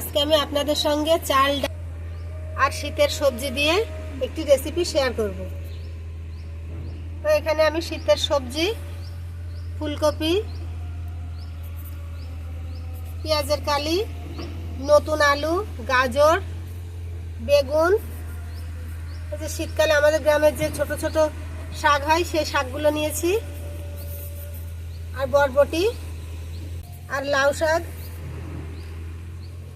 আজকে আমি আপনাদের সঙ্গে চাল ডাল আর শীতের সবজি দিয়ে একটি রেসিপি শেয়ার করব। তো এখানে আমি শীতের সবজি, ফুলকপি, পেঁয়াজের কালি, নতুন আলু, গাজর, বেগুন। যে শীতকালে আমাদের গ্রামের যে ছোট ছোট শাক হয়, সেই শাকগুলো নিয়েছি। আর বরবটি, আর লাউ শাক।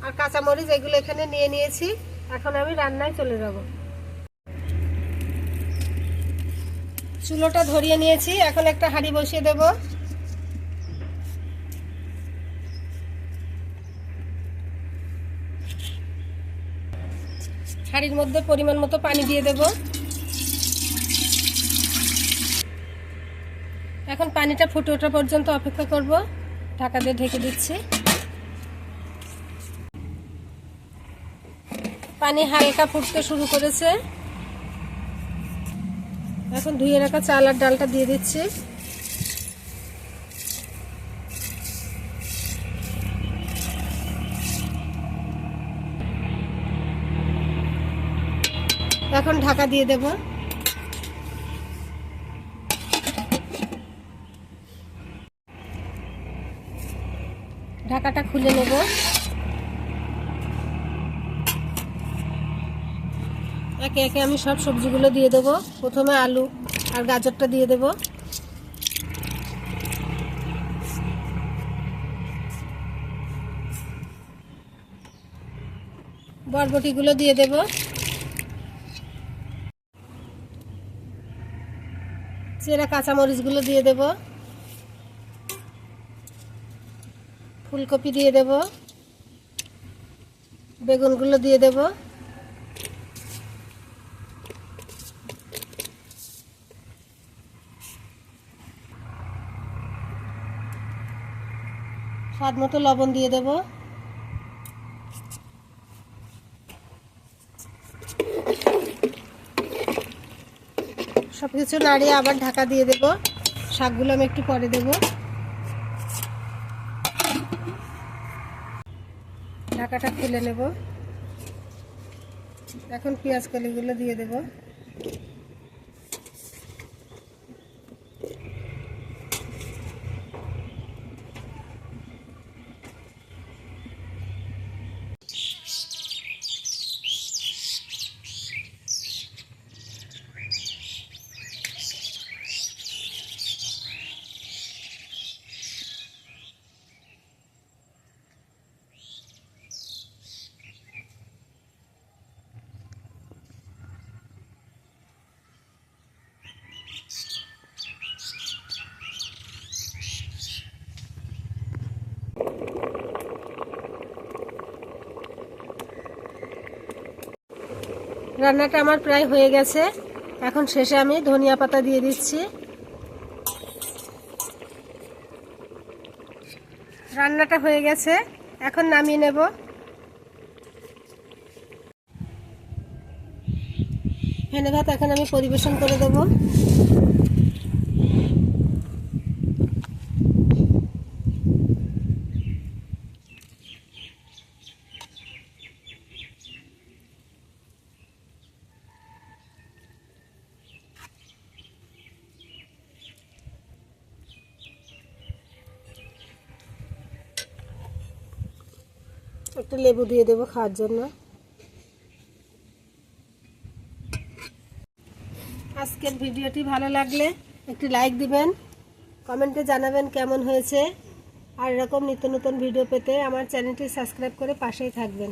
আর কাঁচামরিচ এগুলো এখানে নিয়ে নিয়েছি। এখন আমি রান্নায় চলে যাব। চুলোটা ধরিয়ে নিয়েছি। এখন একটা হাঁড়ি বসিয়ে দেব। হাঁড়ির মধ্যে পরিমাণ মতো পানি দিয়ে দেব। এখন পানিটা ফুটে ওঠা পর্যন্ত অপেক্ষা করব। ঢাকা দিয়ে ঢেকে দিচ্ছি। পানি হালকা ফুটতে শুরু করেছে। এখন ধুয়ে রাখা চাল আর ডালটা দিয়ে দিচ্ছি। এখন ঢাকা দিয়ে দেব। ঢাকাটা খুলে নেব। একে একে আমি সব সবজিগুলো দিয়ে দেবো। প্রথমে আলু আর গাজরটা দিয়ে দেবো। বরবটিগুলো দিয়ে দেব। চেরা কাঁচামরিচগুলো দিয়ে দেব। ফুলকপি দিয়ে দেব। বেগুনগুলো দিয়ে দেবো। স্বাদ মতো লবণ দিয়ে দেব। সব কিছু নাড়িয়ে আবার ঢাকা দিয়ে দেব। শাকগুলো আমি একটু পরে দেব। ঢাকাটা খুলে নেব। এখন পেঁয়াজ কলিগুলো দিয়ে দেবো। রান্নাটা আমার প্রায় হয়ে গেছে। এখন শেষে আমি ধনিয়া পাতা দিয়ে দিচ্ছি। রান্নাটা হয়ে গেছে। এখন নামিয়ে নেব। ফেনে ভাত এখন আমি পরিবেশন করে দেব। একটু লেবু দিয়ে দেবো খাওয়ার জন্য। আজকের ভিডিওটি ভালো লাগলে একটি লাইক দিবেন কমেন্টে জানাবেন কেমন হয়েছে, আর এরকম নিত্য নতুন ভিডিও পেতে আমার চ্যানেলটি সাবস্ক্রাইব করে পাশেই থাকবেন।